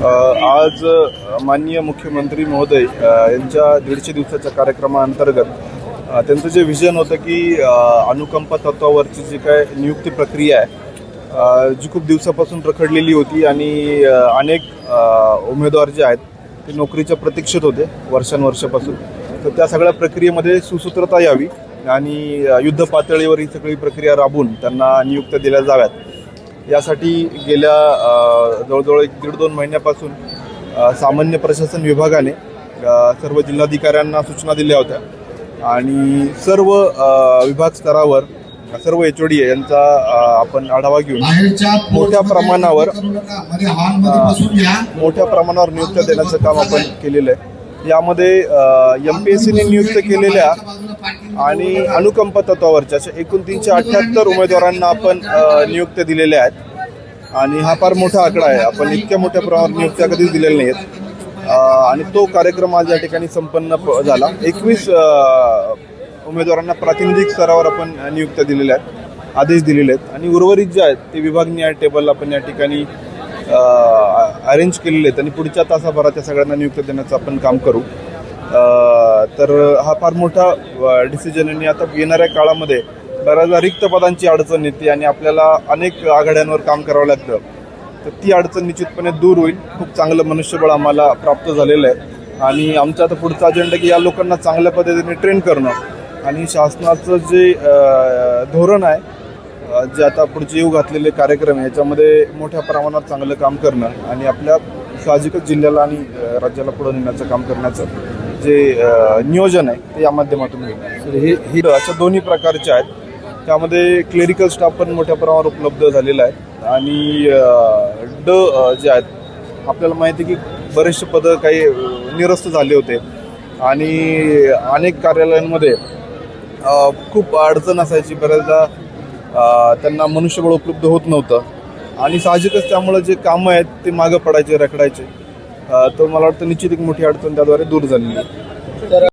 आज माननीय मुख्यमंत्री महोदय यांच्या दीडशे दिवसाच्या कार्यक्रमाअंतर्गत त्यांचं जे विजन होतं की अनुकंप अनुकंपा तत्वावरची जी काय नियुक्ती प्रक्रिया आहे जी खूप दिवसापासून रखडलेली होती आणि अनेक उमेदवार जे आहेत ते नोकरीच्या प्रतीक्षेत होते वर्षानुवर्षापासून. तर त्या सगळ्या प्रक्रियेमध्ये सुसूत्रता यावी आणि युद्ध पातळीवर ही सगळी प्रक्रिया राबवून त्यांना नियुक्त्या दिल्या जाव्यात. यासाठी गेल्या जवळजवळ एक दीड दोन महिन्यापासून सामान्य प्रशासन विभागाने सर्व जिल्हाधिकाऱ्यांना सूचना दिल्या होत्या. आणि सर्व विभाग स्तरावर सर्व एच ओ डी यांचा आपण आढावा घेऊन मोठ्या प्रमाणावर घ्या. मोठ्या प्रमाणावर नियुक्त्या देण्याचं काम आपण केलेलं आहे. यामध्ये एम पी एस सीने नियुक्त केलेल्या आणि अनुकंप तत्वावरच्या अशा एकूण तीनशे अठ्ठ्याहत्तर उमेदवारांना आपण नियुक्त नियुक्त्या दिलेल्या आहेत. आणि हा फार मोठा आकडा आहे. आपण इतक्या मोठ्या प्रमाणात नियुक्त्या कधीच दिलेल्या नाही आहेत आणि तो कार्यक्रम आज या ठिकाणी संपन्न प- झाला. एकवीस उमेदवारांना प्रातिनिधिक स्तरावर आपण नियुक्त्या दिलेल्या आहेत. आदेश दिलेले आहेत. आणि उर्वरित जे आहेत ते विभागनीय टेबल आपण या ठिकाणी अरेंज केलेले आहेत. आणि पुढच्या तासाभरात त्या सगळ्यांना नियुक्त देण्याचं आपण काम करू. तर हा फार मोठा डिसिजन आणि आता येणाऱ्या काळामध्ये बऱ्याचदा रिक्त पदांची अडचण येते आणि आपल्याला अनेक आघाड्यांवर काम करावं लागतं. तर ती अडचण निश्चितपणे दूर होईल. खूप चांगलं मनुष्यबळ आम्हाला प्राप्त झालेलं आहे. आणि आमचा आता पुढचा अजेंडा की या लोकांना चांगल्या पद्धतीने ट्रेन करणं. आणि शासनाचं जे धोरण आहे जे आता पुढचे येऊ घातलेले कार्यक्रम आहे याच्यामध्ये मोठ्या प्रमाणात चांगलं काम करणं आणि आपल्या साहजिकच जिल्ह्याला आणि राज्याला पुढे नेण्याचं काम करण्याचं जे नियोजन आहे ते या माध्यमातून हे ही अशा दोन्ही प्रकारचे आहेत. त्यामध्ये क्लेरिकल स्टाफ पण मोठ्या प्रमाणावर उपलब्ध झालेला आहे. आणि ड जे आहेत आपल्याला माहिती आहे की बरेचसे पदं काही निरस्त झाले होते. आणि अनेक कार्यालयांमध्ये खूप अडचण असायची. बऱ्याचदा त्यांना मनुष्यबळ उपलब्ध होत नव्हतं. आणि साहजिकच त्यामुळे जे कामं आहेत ते मागं पडायचे रखडायचे. तर मला वाटतं निश्चित एक मोठी अडचण त्याद्वारे दूर झाली